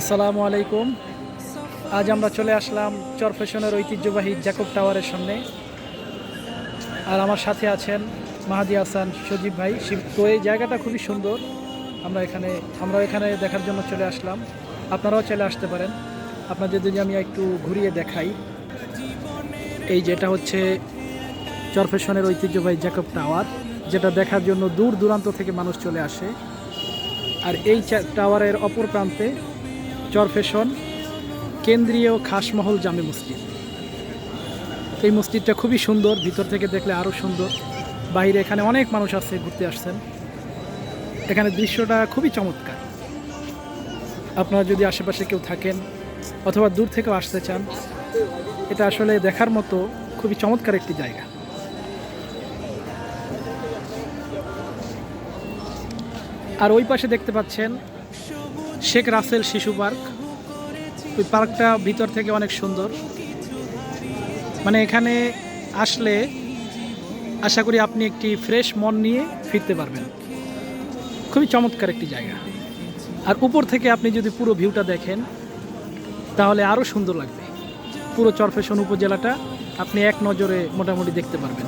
আসসালামু আলাইকুম। আজ আমরা চলে আসলাম চরফেশনের ঐতিহ্যবাহী জ্যাকব টাওয়ারের সামনে। আর আমার সাথে আছেন মাহাদি হাসান সজীব ভাই। তো এই জায়গাটা খুবই সুন্দর। আমরা এখানে আমরা এখানে দেখার জন্য চলে আসলাম। আপনারাও চলে আসতে পারেন। আপনাদের যদি আমি একটু ঘুরিয়ে দেখাই। এই যেটা হচ্ছে চরফেশনের ঐতিহ্যবাহী জ্যাকব টাওয়ার, যেটা দেখার জন্য দূর দূরান্ত থেকে মানুষ চলে আসে। আর এই টাওয়ারের অপর প্রান্তে চরফেশন কেন্দ্রীয় খাসমহল জামে মসজিদ। এই মসজিদটা খুবই সুন্দর, ভিতর থেকে দেখলে আরও সুন্দর। বাইরে এখানে অনেক মানুষ আছে, ঘুরতে আসছেন। এখানে দৃশ্যটা খুবই চমৎকার। আপনারা যদি আশেপাশে কেউ থাকেন অথবা দূর থেকেও আসতে চান, এটা আসলে দেখার মতো খুবই চমৎকার একটি জায়গা। আর ওই পাশে দেখতে পাচ্ছেন শেখ রাসেল শিশু পার্ক। ওই পার্কটা ভিতর থেকে অনেক সুন্দর। মানে এখানে আসলে আশা করি আপনি একটি ফ্রেশ মন নিয়ে ফিরতে পারবেন। খুবই চমৎকার একটি জায়গা। আর উপর থেকে আপনি যদি পুরো ভিউটা দেখেন, তাহলে আরও সুন্দর লাগবে। পুরো চরফেশন উপজেলাটা আপনি এক নজরে মোটামুটি দেখতে পারবেন।